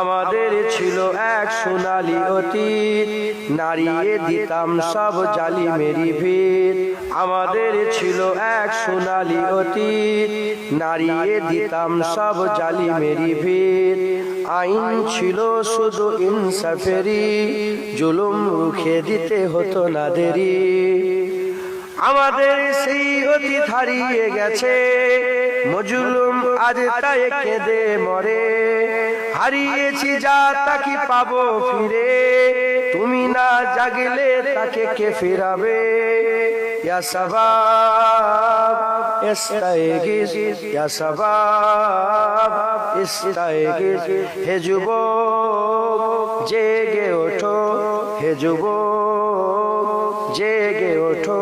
আমাদের ছিল এক সোনালি অতীত। নারিয়ে দিতাম সব জালি মেরি ভিত আমাদের ছিল এক সোনালি অতীত। নারিয়ে দিতাম সব জালি মেরি ভিত আইন ছিল শুধু ইনসাফেরি জুলুম রুখে দিতে হতো না দেরি আমাদের সেই অতীত হারিয়ে গেছে। মজুলুম আজ তাই কেঁদে মরে। হারিয়েছি যা তাকে পাবো ফিরে। তুমি না জাগলে তাকে কে ফিরাবে? ইয়া সবাব ইস্তাইগিস ইয়া সবাব ইস্তাইগিস হে যুবক, জেগে ওঠো, হে যুবক, জেগে ওঠো।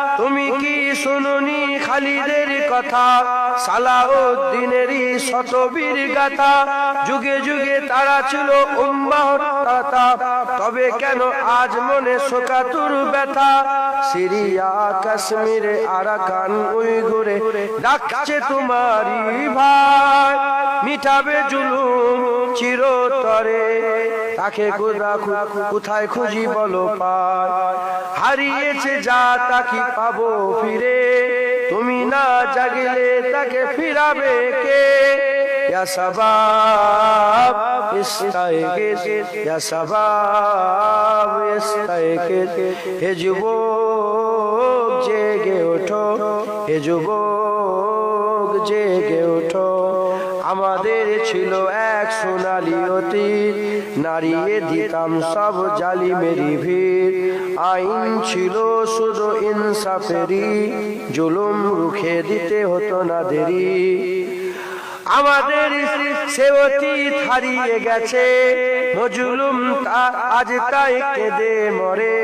তুমি কি শুনুনি খালিদের কথা? সালাউদ্দিনেরই শতবীর গাথা। যুগে যুগে তারা ছিল তবে কেন আজ মনে শোকাতুর ব্যথা? সিরিয়া, কাশ্মীরে, আরাকান ওই উইগুরে ডাকছে তোমারি ভাই। মিটাবে জুলুম চিরতরে। তাকে কোথা কোথায় খুঁজি বলো পায় হারিয়েছে যা তাকে পাবো ফিরে। তুমি না জাগলে তাকে ফিরাবে কে? ইস্তাইগিস হে যুবক, জেগে ওঠো। হে যুবক, জেগে ওঠো। আমাদের ছিল এক সোনালি অতি নারিয়ে দিতাম সব জালি মেরি ভিড়। আইন ছিল শুধু ইনসাফেরি জুলুম রুখে দিতে হতো না দেরি। আমাদের সে হারিয়ে গেছে। মজুলুম আজ তাই কেঁদে মরে।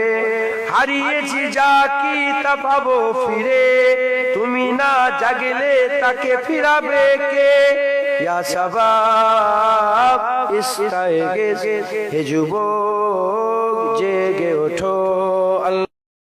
হারিয়েছি যা কি তা পাবো ফিরে। তুমি না জাগলে তাকে ফিরাবে কে? ইয়া সবাব ইস্তাইগিস হে যুবক, জেগে ওঠো।